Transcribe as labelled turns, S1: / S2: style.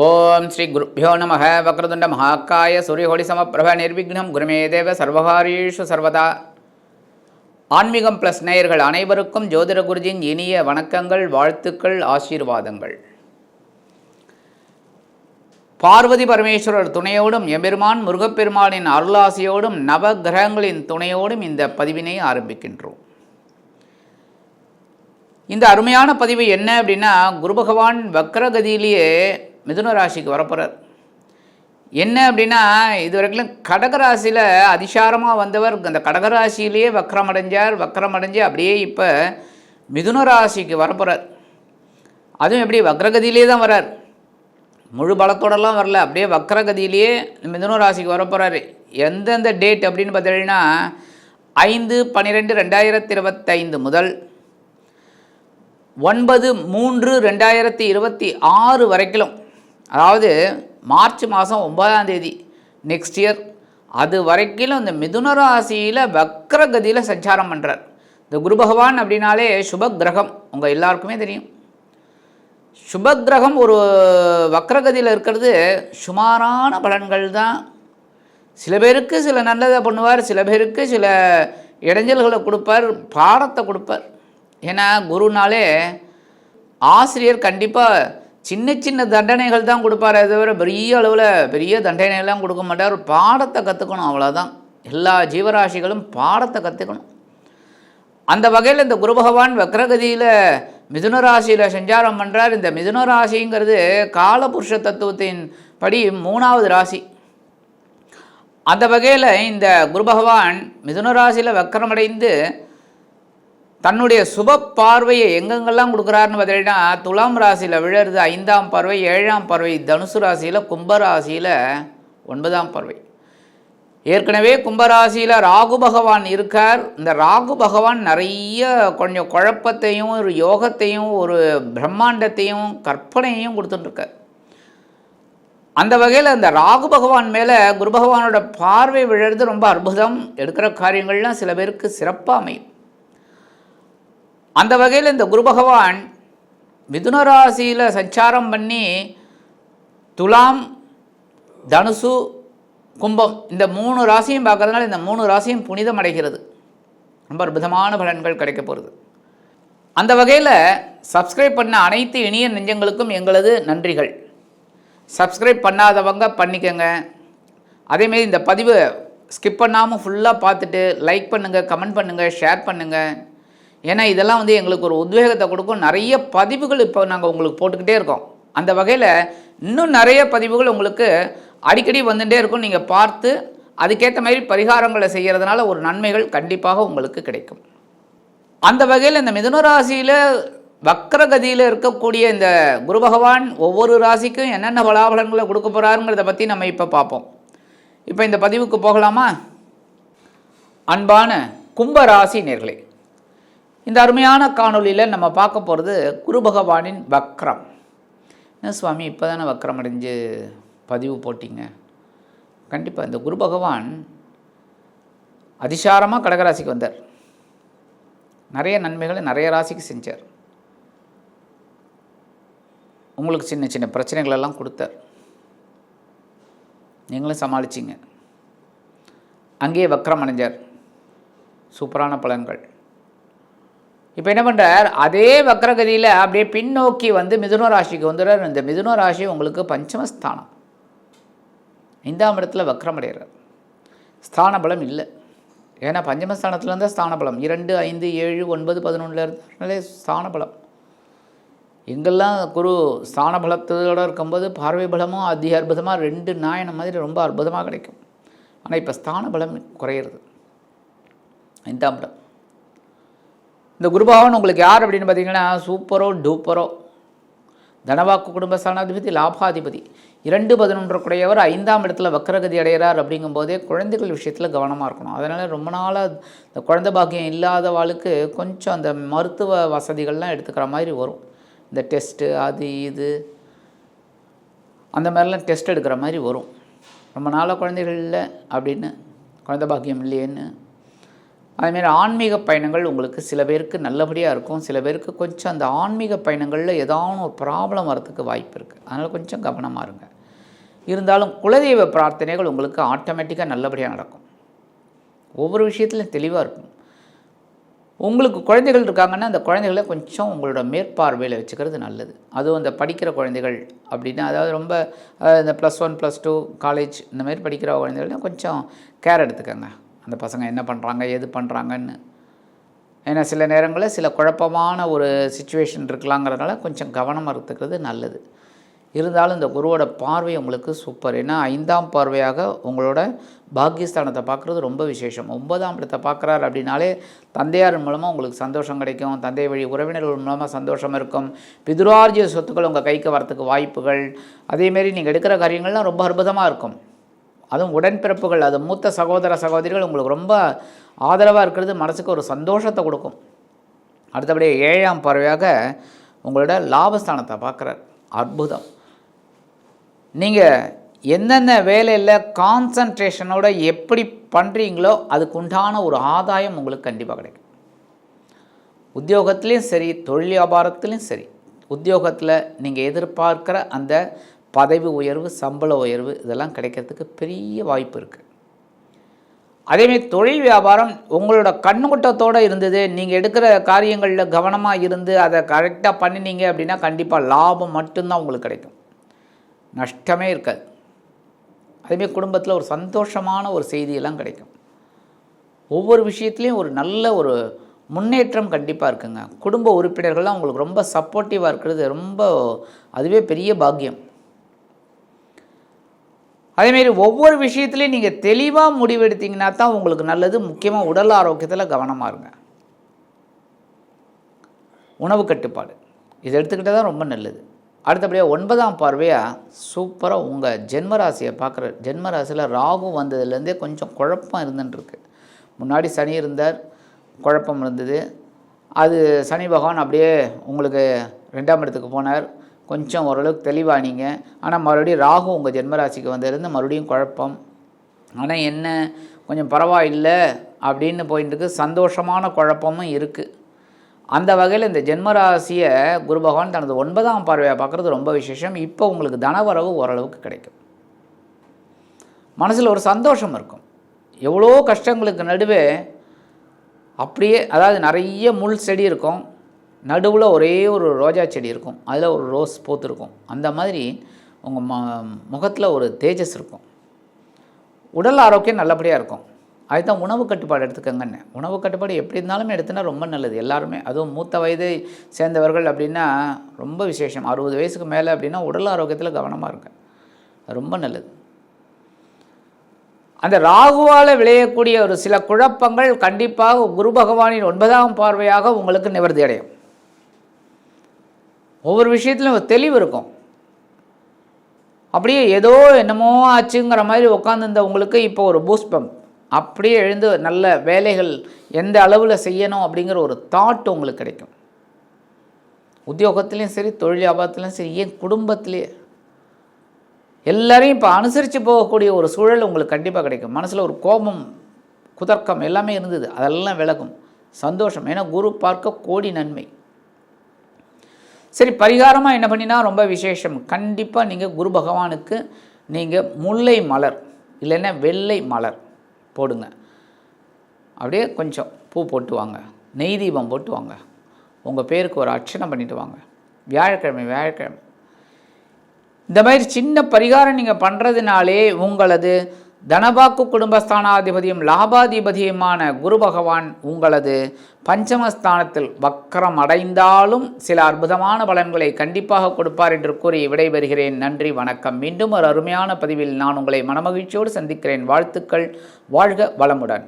S1: ஓம் ஸ்ரீ குருப்பியோ நம வக்ரதுண்ட மகாக்காய சூரியகோடி சமப்பிரப நிர்விக்னம். குருமே தேவ சர்வகாரீஷு சர்வதா. ஆன்மீகம் ப்ளஸ் நேயர்கள் அனைவருக்கும் ஜோதிட குருஜின் இனிய வணக்கங்கள் வாழ்த்துக்கள் ஆசீர்வாதங்கள். பார்வதி பரமேஸ்வரர் துணையோடும் எம்பெருமான் முருகப்பெருமானின் அருளாசியோடும் நவ கிரகங்களின் துணையோடும் இந்த பதிவினை ஆரம்பிக்கின்றோம். இந்த அருமையான பதிவு என்ன அப்படின்னா குரு பகவான் வக்ரகதியிலேயே மிதுன ராசிக்கு வரப்போகிறார் என்ன அப்படின்னா இது வரைக்கும் கடகராசியில் அதிசாரமாக வந்தவர் அந்த கடகராசியிலேயே வக்ரம் அடைஞ்சார் வக்ரம் அடைஞ்சு அப்படியே இப்போ மிதுன ராசிக்கு வரப்போகிறார் அதுவும் எப்படி வக்ரகதியிலே தான் வரார். முழு பலத்தோடலாம் வரல அப்படியே வக்ரகதியிலேயே மிதுன ராசிக்கு வரப்போகிறாரு எந்தெந்த டேட் அப்படின்னு பார்த்தீங்கன்னா ஐந்து பன்னிரெண்டு ரெண்டாயிரத்தி இருபத்தைந்து முதல் ஒன்பது மூன்று ரெண்டாயிரத்தி இருபத்தி ஆறு வரைக்கும் அதாவது மார்ச் மாதம் ஒன்பதாம் தேதி நெக்ஸ்ட் இயர் அது வரைக்கும் இந்த மிதுன ராசியில் வக்ரகதியில் சஞ்சாரம் பண்ணுறார் இந்த குரு பகவான் அப்படின்னாலே சுப கிரகம் உங்கள் எல்லாருக்குமே தெரியும். சுப கிரகம் ஒரு வக்ரகதியில் இருக்கிறது சுமாரான பலன்கள் தான். சில பேருக்கு சில நல்லதை பண்ணுவார் சில பேருக்கு சில இடைஞ்சல்களை கொடுப்பார் பாடத்தை கொடுப்பார். ஏன்னா குருனாலே ஆசிரியர் கண்டிப்பாக சின்ன சின்ன தண்டனைகள் தான் கொடுப்பாரே தவிர பெரிய அளவில் பெரிய தண்டனைகள்லாம் கொடுக்க மாட்டார். பாடத்தை கற்றுக்கணும் அவ்வளோதான் எல்லா ஜீவராசிகளும் பாடத்தை கற்றுக்கணும் அந்த வகையில் இந்த குரு பகவான் வக்ரகதியில் மிதுன ராசியில் சஞ்சாரம் பண்ணுறார் இந்த மிதுன ராசிங்கிறது காலபுருஷ தத்துவத்தின் படி மூணாவது ராசி. அந்த வகையில் இந்த குரு பகவான் மிதுன ராசியில் வக்கரமடைந்து தன்னுடைய சுப பார்வையை எங்கெங்கெல்லாம் கொடுக்குறாருன்னு பார்த்தீங்கன்னா துலாம் ராசியில் விழருது ஐந்தாம் பார்வை ஏழாம் பார்வை தனுசு ராசியில் கும்பராசியில் ஒன்பதாம் பார்வை. ஏற்கனவே கும்பராசியில் ராகு பகவான் இருக்கார். இந்த ராகு பகவான் நிறைய கொஞ்சம் குழப்பத்தையும் ஒரு யோகத்தையும் ஒரு பிரம்மாண்டத்தையும் கற்பனையையும் கொடுத்துட்டுருக்கார். அந்த வகையில் அந்த ராகு பகவான் மேலே குரு பகவானோட பார்வை விழுறது ரொம்ப அற்புதம். எடுக்கிற காரியங்கள்லாம் சில பேருக்கு சிறப்பாக அமையும். அந்த வகையில் இந்த குரு பகவான் மிதுன ராசியில் சஞ்சாரம் பண்ணி துலாம் தனுசு கும்பம் இந்த மூணு ராசியும் பார்க்கறதுனால இந்த மூணு ராசியும் புனிதம் அடைகிறது. ரொம்ப அற்புதமான பலன்கள் கிடைக்க போகிறது அந்த வகையில் சப்ஸ்கிரைப் பண்ண அனைத்து இனிய நெஞ்சங்களுக்கும் எங்களது நன்றிகள். சப்ஸ்கிரைப் பண்ணாதவங்க பண்ணிக்கோங்க. அதேமாரி இந்த பதிவு ஸ்கிப் பண்ணாமல் ஃபுல்லாக பார்த்துட்டு லைக் பண்ணுங்கள் கமெண்ட் பண்ணுங்கள் ஷேர் பண்ணுங்கள் ஏன்னா இதெல்லாம் வந்து எங்களுக்கு ஒரு உத்வேகத்தை கொடுக்கும். நிறைய பதிவுகள் இப்போ நாங்கள் உங்களுக்கு போட்டுக்கிட்டே இருக்கோம். அந்த வகையில் இன்னும் நிறைய பதிவுகள் உங்களுக்கு அடிக்கடி வந்துகிட்டே இருக்கும். நீங்கள் பார்த்து அதுக்கேற்ற மாதிரி பரிகாரங்களை செய்கிறதுனால ஒரு நன்மைகள் கண்டிப்பாக உங்களுக்கு கிடைக்கும். அந்த வகையில் இந்த மிதுனராசியில் வக்ரகதியில் இருக்கக்கூடிய இந்த குரு பகவான் ஒவ்வொரு ராசிக்கும் என்னென்ன பலாபலன்களை கொடுக்க போகிறாருங்கிறத பற்றி நம்ம இப்போ பார்ப்போம். இப்போ இந்த பதிவுக்கு போகலாமா? அன்பான கும்ப ராசி நேர்களே இந்த அருமையான காணொளியில் நம்ம பார்க்க போகிறது குரு பகவானின் வக்ரம். என்ன சுவாமி இப்போ தானே வக்ரம் அடைஞ்சு பதிவு போட்டிங்க? கண்டிப்பாக இந்த குரு பகவான் அதிசாரமாக கடகராசிக்கு வந்தார். நிறைய நன்மைகளை நிறைய ராசிக்கு செஞ்சார். உங்களுக்கு சின்ன சின்ன பிரச்சனைகளெல்லாம் கொடுத்தார். நீங்களும் சமாளிச்சிங்க. அங்கேயே வக்ரம் அடைஞ்சார். சூப்பரான பலன்கள். இப்போ என்ன பண்ணுறார் அதே வக்ரகதியில் அப்படியே பின்னோக்கி வந்து மிதுன ராசிக்கு வந்துடுறார். இந்த மிதுன ராசி உங்களுக்கு பஞ்சமஸ்தானம். ஐந்தாம் இடத்துல வக்ரம் அடைகிறார் ஸ்தான பலம் இல்லை. ஏன்னா பஞ்சமஸ்தானத்துலேருந்து இருந்தால் ஸ்தான பலம் இரண்டு ஐந்து ஏழு ஒன்பது பதினொன்றில் இருந்தாலே ஸ்தான பலம் எங்கெல்லாம் குரு ஸ்தான பலத்தோடு இருக்கும்போது பார்வை பலமும் அதி அற்புதமாக ரெண்டு நாயனம் மாதிரி ரொம்ப அற்புதமாக கிடைக்கும். ஆனால் இப்போ ஸ்தான பலம் குறையிறது. ஐந்தாம் இடம். இந்த குருபாவன் உங்களுக்கு யார் அப்படின்னு பார்த்தீங்கன்னா சூப்பரோ டூப்பரோ. தனவாக்கு குடும்ப சனாதிபதி லாபாதிபதி. இரண்டு பதினொன்று கூடையவர் ஐந்தாம் இடத்துல வக்கரகதி அடைகிறார் அப்படிங்கும்போதே குழந்தைகள் விஷயத்தில் கவனமாக இருக்கணும். அதனால் ரொம்ப நாளாக இந்த குழந்தை பாக்கியம் இல்லாதவாளுக்கு கொஞ்சம் அந்த மருத்துவ வசதிகள்லாம் எடுத்துக்கிற மாதிரி வரும். இந்த டெஸ்ட்டு அது இது அந்த மாதிரிலாம் டெஸ்ட் எடுக்கிற மாதிரி வரும். ரொம்ப நாளாக குழந்தைகள் இல்லை அப்படின்னு குழந்தை பாக்கியம் இல்லையேன்னு அதுமாரி ஆன்மீக பயணங்கள் உங்களுக்கு சில பேருக்கு நல்லபடியாக இருக்கும். சில பேருக்கு கொஞ்சம் அந்த ஆன்மீக பயணங்களில் ஏதாவது ஒரு ப்ராப்ளம் வரத்துக்கு வாய்ப்பு இருக்குது அதனால் கொஞ்சம் கவனமாக இருங்க. இருந்தாலும் குலதெய்வ பிரார்த்தனைகள் உங்களுக்கு ஆட்டோமேட்டிக்காக நல்லபடியாக நடக்கும். ஒவ்வொரு விஷயத்துலையும் தெளிவாக இருக்கும். உங்களுக்கு குழந்தைகள் இருக்காங்கன்னா அந்த குழந்தைகளை கொஞ்சம் உங்களோட மேற்பார்வையில் வச்சுக்கிறது நல்லது. அதுவும் அந்த படிக்கிற குழந்தைகள் அப்படின்னா அதாவது ரொம்ப இந்த plus one plus two college இந்த மாதிரி படிக்கிற குழந்தைகள்லாம் கொஞ்சம் கேர் எடுத்துக்கோங்க. அந்த பசங்க என்ன பண்ணுறாங்க எது பண்ணுறாங்கன்னு ஏன்னா சில நேரங்களில் சில குழப்பமான ஒரு சுச்சுவேஷன் இருக்கலாங்கிறதுனால கொஞ்சம் கவனமாக இருக்கிறது நல்லது. இருந்தாலும் இந்த குருவோட பார்வை உங்களுக்கு சூப்பர் ஏன்னா ஐந்தாம் பார்வையாக உங்களோட பாக்கியஸ்தானத்தை பார்க்குறது ரொம்ப விசேஷம். ஒன்பதாம் இடத்தை பார்க்குறாரு அப்படின்னாலே தந்தையார் மூலமாக உங்களுக்கு சந்தோஷம் கிடைக்கும். தந்தை வழி உறவினர்கள் மூலமாக சந்தோஷம் இருக்கும். பிதுரார்ஜிய சொத்துக்கள் உங்கள் கைக்கு வரத்துக்கு வாய்ப்புகள். அதேமாரி நீங்கள் எடுக்கிற காரியங்கள்லாம் ரொம்ப அற்புதமாக இருக்கும். அதுவும் உடன்பிறப்புகள் அது மூத்த சகோதர சகோதரிகள் உங்களுக்கு ரொம்ப ஆதரவாக இருக்கிறது மனசுக்கு ஒரு சந்தோஷத்தை கொடுக்கும். அடுத்தபடியே ஏழாம் பார்வையாக உங்களோட லாபஸ்தானத்தை பார்க்குறார். அற்புதம். நீங்கள் எந்தெந்த வேலையில் கான்சன்ட்ரேஷனோட எப்படி பண்ணுறீங்களோ அதுக்கு உண்டான ஒரு ஆதாயம் உங்களுக்கு கண்டிப்பாக கிடைக்கும். உத்தியோகத்துலேயும் சரி தொழில் வியாபாரத்துலேயும் சரி உத்தியோகத்தில் நீங்கள் எதிர்பார்க்குற அந்த பதவி உயர்வு சம்பள உயர்வு இதெல்லாம் கிடைக்கிறதுக்கு பெரிய வாய்ப்பு இருக்குது அதேமாரி தொழில் வியாபாரம் உங்களோட கண்ணுக்குட்டத்தோடு இருந்தது. நீங்கள் எடுக்கிற காரியங்களில் கவனமாக இருந்து அதை கரெக்டாக பண்ணினீங்க அப்படின்னா கண்டிப்பாக லாபம் மட்டும்தான் உங்களுக்கு கிடைக்கும். நஷ்டமே இருக்காது. அதேமாரி குடும்பத்தில் ஒரு சந்தோஷமான ஒரு செய்தியெல்லாம் கிடைக்கும். ஒவ்வொரு விஷயத்துலேயும் ஒரு நல்ல ஒரு முன்னேற்றம் கண்டிப்பாக இருக்குங்க. குடும்ப உறுப்பினர்கள்லாம் உங்களுக்கு ரொம்ப சப்போர்ட்டிவாக இருக்கிறது ரொம்ப அதுவே பெரிய பாக்கியம். அதேமாரி ஒவ்வொரு விஷயத்துலையும் நீங்கள் தெளிவாக முடிவெடுத்தீங்கன்னா தான் உங்களுக்கு நல்லது. முக்கியமாக உடல் ஆரோக்கியத்தில் கவனமாக இருங்க. உணவு கட்டுப்பாடு. இதை எடுத்துக்கிட்டால் தான் ரொம்ப நல்லது. அடுத்தபடியாக ஒன்பதாம் பார்வையாக சூப்பராக உங்கள் ஜென்மராசியை பார்க்குற ஜென்மராசியில் ராகு வந்ததுலேருந்தே கொஞ்சம் குழப்பம் இருந்துட்டுருக்கு முன்னாடி சனி இருந்தார் குழப்பம் இருந்தது. அது சனி பகவான் அப்படியே உங்களுக்கு ரெண்டாம் இடத்துக்கு போனார். கொஞ்சம் ஓரளவுக்கு தெளிவானீங்க ஆனால் மறுபடியும் ராகு உங்கள் ஜென்மராசிக்கு வந்திருந்து மறுபடியும் குழப்பம். ஆனால் என்ன? கொஞ்சம் பரவாயில்லை அப்படின்னு போயிட்டு இருக்கு. சந்தோஷமான குழப்பமும் இருக்குது அந்த வகையில் இந்த ஜென்மராசியை குரு பகவான் தனது ஒன்பதாம் பார்வையை பார்க்குறது ரொம்ப விசேஷம். இப்போ உங்களுக்கு தனவரவு ஓரளவுக்கு கிடைக்கும். மனசில் ஒரு சந்தோஷம் இருக்கும். எவ்வளோ கஷ்டங்களுக்கு நடுவே அப்படியே அதாவது நிறைய முள் செடி இருக்கும். நடுவில் ஒரே ஒரு ரோஜா செடி இருக்கும். அதில் ஒரு ரோஸ் பூத்திருக்கும். அந்த மாதிரி உங்கள் ம முகத்தில் ஒரு தேஜஸ் இருக்கும். உடல் ஆரோக்கியம் நல்லபடியாக இருக்கும். அதுதான் உணவு கட்டுப்பாடு எடுத்துக்கோங்கன்னு. உணவு கட்டுப்பாடு எப்படி இருந்தாலும் எடுத்துனா ரொம்ப நல்லது எல்லாருமே. அதுவும் மூத்த வயதை சேர்ந்தவர்கள் அப்படின்னா ரொம்ப விசேஷம். அறுபது வயசுக்கு மேலே அப்படின்னா உடல் ஆரோக்கியத்தில் கவனமாக இருங்க. ரொம்ப நல்லது. அந்த ராகுவால் விளையக்கூடிய ஒரு சில குழப்பங்கள் கண்டிப்பாக குரு பகவானின் ஒன்பதாம் பார்வையாக உங்களுக்கு நிவர்த்தி அடையும். ஒவ்வொரு விஷயத்துலையும் ஒரு தெளிவு இருக்கும். அப்படியே ஏதோ என்னமோ ஆச்சுங்கிற மாதிரி உட்காந்துருந்த உங்களுக்கு இப்போ ஒரு பூஸ்ட் பம்ப் அப்படியே எழுந்து நல்ல வேலைகள் எந்த அளவில் செய்யணும் அப்படிங்கிற ஒரு தாட் உங்களுக்கு கிடைக்கும். உத்தியோகத்துலேயும் சரி தொழில் வியாபாரத்துலேயும் சரி ஏன் குடும்பத்திலேயே. எல்லாரையும் இப்போ அனுசரித்து போகக்கூடிய ஒரு சூழல் உங்களுக்கு கண்டிப்பாக கிடைக்கும். மனசில் ஒரு கோபம் குதர்க்கம் எல்லாமே இருந்தது. அதெல்லாம் விலகும். சந்தோஷம். ஏன்னா குரு பார்க்க கோடி நன்மை. சரி பரிகாரமாக என்ன பண்ணினா ரொம்ப விசேஷம். கண்டிப்பாக நீங்கள் குரு பகவானுக்கு நீங்கள் முல்லை மலர் இல்லைன்னா வெள்ளை மலர் போடுங்க. அப்படியே கொஞ்சம் பூ போட்டு வாங்க நெய் தீபம் போட்டு வாங்க. உங்கள் பேருக்கு ஒரு அர்ச்சனை பண்ணிட்டு வாங்க. வியாழக்கிழமை வியாழக்கிழமை. இந்த மாதிரி சின்ன பரிகாரம் நீங்கள் பண்ணுறதுனாலே உங்களது தனபாக்கு குடும்பஸ்தானாதிபதியும் லாபாதிபதியுமான குரு பகவான் உங்களது பஞ்சமஸ்தானத்தில் வக்கரம் அடைந்தாலும் சில அற்புதமான பலன்களை கண்டிப்பாக கொடுப்பார் என்று கூறி விடைபெறுகிறேன். நன்றி வணக்கம். மீண்டும் ஒரு அருமையான பதிவில் நான் உங்களை மனமகிழ்ச்சியோடு சந்திக்கிறேன். வாழ்த்துக்கள். வாழ்க வளமுடன்.